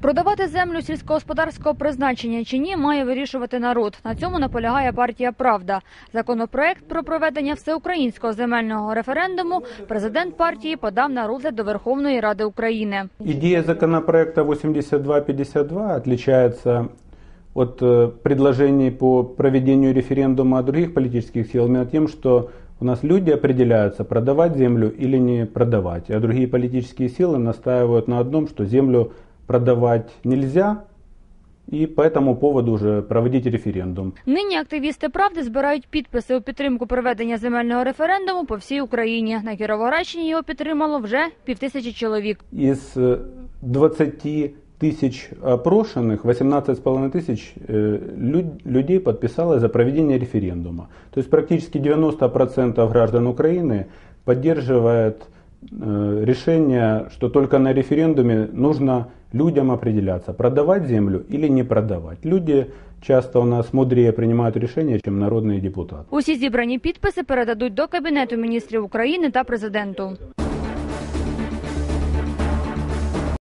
Продавати землю сільськогосподарського призначення чи ні, має вирішувати народ. На цьому наполягає партія Правда. Законопроект про проведення всеукраїнського земельного референдуму президент партії подав на розгляд до Верховної Ради України. Идея законопроекта 8252 отличается от э, предложений по проведению референдума других политических сил тем, что у нас люди определяются, продавать землю или не продавать. А другие политические силы настаивают на одном, что землю продавать нельзя, и по этому поводу уже проводить референдум. Нині активісти правди збирають підписи у підтримку проведення земельного референдуму по всій Україні. На Кіровоградщині його підтримало вже півтисячі чоловік. Из э, 20 тысяч опрошенных, 18,5 тысяч э, люд- людей подписалось за проведение референдума. То есть практически 90% граждан Украины поддерживает э, решение, что только на референдуме нужно людям определяться, продавать землю или не продавать. Люди часто у нас мудрее принимают решения, чем народные депутаты. Усі зібрані підписи передадуть до Кабінету міністрів України та президенту.